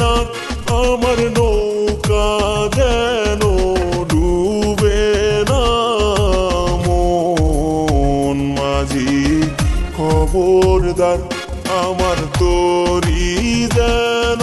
না আমার নৌকা যেন না। মাঝি খবরদার আমার তরি যেন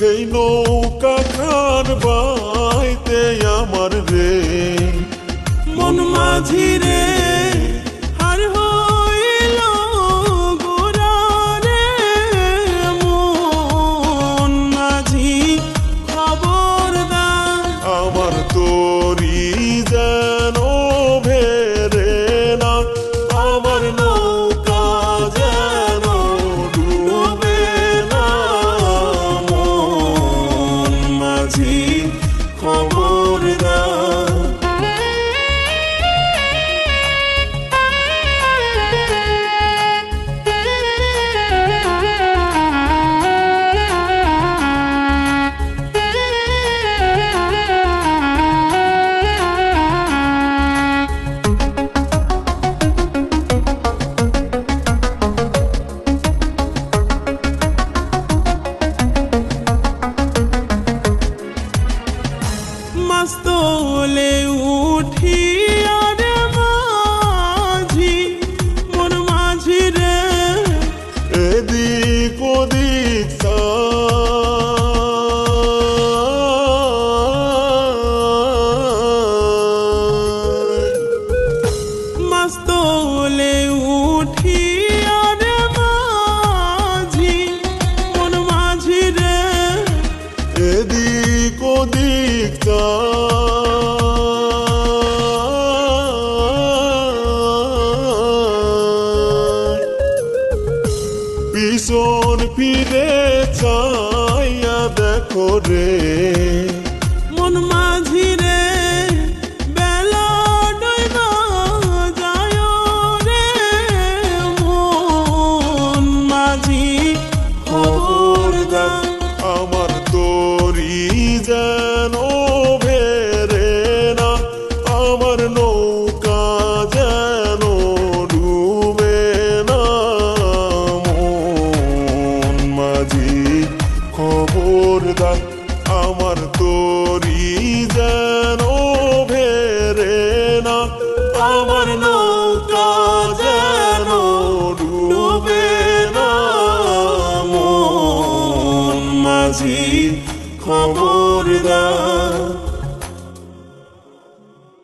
সেই নৌকা খান বাইতে আমার রে। মন মাঝি রে olhei চাইয়া দেখো রে। মন মাঝি মন মাঝি খবরদার